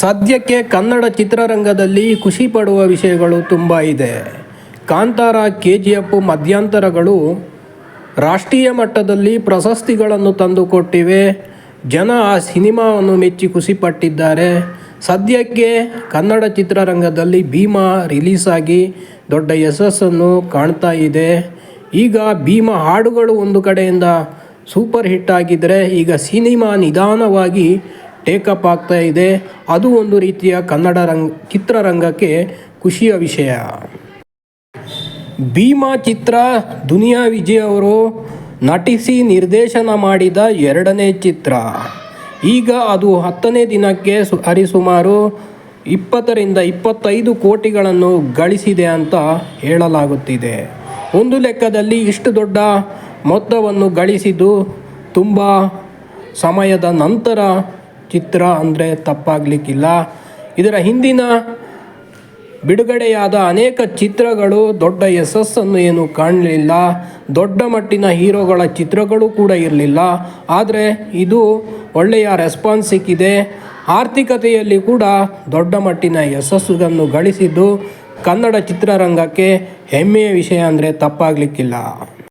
ಸದ್ಯಕ್ಕೆ ಕನ್ನಡ ಚಿತ್ರರಂಗದಲ್ಲಿ ಖುಷಿ ಪಡುವ ವಿಷಯಗಳು ತುಂಬ ಇದೆ. ಕಾಂತಾರ ಕೆ ಜಿ ಎಫ್ ಮಧ್ಯಂತರಗಳು ರಾಷ್ಟ್ರೀಯ ಮಟ್ಟದಲ್ಲಿ ಪ್ರಶಸ್ತಿಗಳನ್ನು ತಂದುಕೊಟ್ಟಿವೆ. ಜನ ಆ ಸಿನಿಮಾವನ್ನು ಮೆಚ್ಚಿ ಖುಷಿಪಟ್ಟಿದ್ದಾರೆ. ಸದ್ಯಕ್ಕೆ ಕನ್ನಡ ಚಿತ್ರರಂಗದಲ್ಲಿ ಭೀಮಾ ರಿಲೀಸ್ ಆಗಿ ದೊಡ್ಡ ಯಶಸ್ಸನ್ನು ಕಾಣ್ತಾ ಇದೆ. ಈಗ ಭೀಮಾ ಹಾಡುಗಳು ಒಂದು ಕಡೆಯಿಂದ ಸೂಪರ್ ಹಿಟ್ ಆಗಿದ್ದರೆ ಈಗ ಸಿನಿಮಾ ನಿಧಾನವಾಗಿ ಟೇಕಪ್ ಆಗ್ತಾ ಇದೆ. ಅದು ಒಂದು ರೀತಿಯ ಕನ್ನಡ ರಂಗ, ಚಿತ್ರರಂಗಕ್ಕೆ ಖುಷಿಯ ವಿಷಯ. ಭೀಮಾ ಚಿತ್ರ, ದುನಿಯಾ ವಿಜಯ್ ಅವರು ನಟಿಸಿ ನಿರ್ದೇಶನ ಮಾಡಿದ ಎರಡನೇ ಚಿತ್ರ. ಈಗ ಅದು ಹತ್ತನೇ ದಿನಕ್ಕೆ ಸು, ಹರಿಸುಮಾರು ಇಪ್ಪತ್ತರಿಂದ ಇಪ್ಪತ್ತೈದು ಕೋಟಿಗಳನ್ನು ಗಳಿಸಿದೆ ಅಂತ ಹೇಳಲಾಗುತ್ತಿದೆ. ಒಂದು ಲೆಕ್ಕದಲ್ಲಿ ಇಷ್ಟು ದೊಡ್ಡ ಮೊತ್ತವನ್ನು ಗಳಿಸಿದ್ದು ತುಂಬ ಸಮಯದ ನಂತರ ಚಿತ್ರ ಅಂದರೆ ತಪ್ಪಾಗಲಿಕ್ಕಿಲ್ಲ. ಇದರ ಹಿಂದಿನ ಬಿಡುಗಡೆಯಾದ ಅನೇಕ ಚಿತ್ರಗಳು ದೊಡ್ಡ ಯಶಸ್ಸನ್ನು ಏನು ಕಾಣಲಿಲ್ಲ. ದೊಡ್ಡ ಮಟ್ಟಿನ ಹೀರೋಗಳ ಚಿತ್ರಗಳು ಕೂಡ ಇರಲಿಲ್ಲ. ಆದರೆ ಇದು ಒಳ್ಳೆಯ ರೆಸ್ಪಾನ್ಸ್ ಸಿಕ್ಕಿದೆ. ಆರ್ಥಿಕತೆಯಲ್ಲಿ ಕೂಡ ದೊಡ್ಡ ಮಟ್ಟಿನ ಯಶಸ್ಸನ್ನು ಗಳಿಸಿದ್ದು ಕನ್ನಡ ಚಿತ್ರರಂಗಕ್ಕೆ ಹೆಮ್ಮೆಯ ವಿಷಯ ಅಂದರೆ ತಪ್ಪಾಗಲಿಕ್ಕಿಲ್ಲ.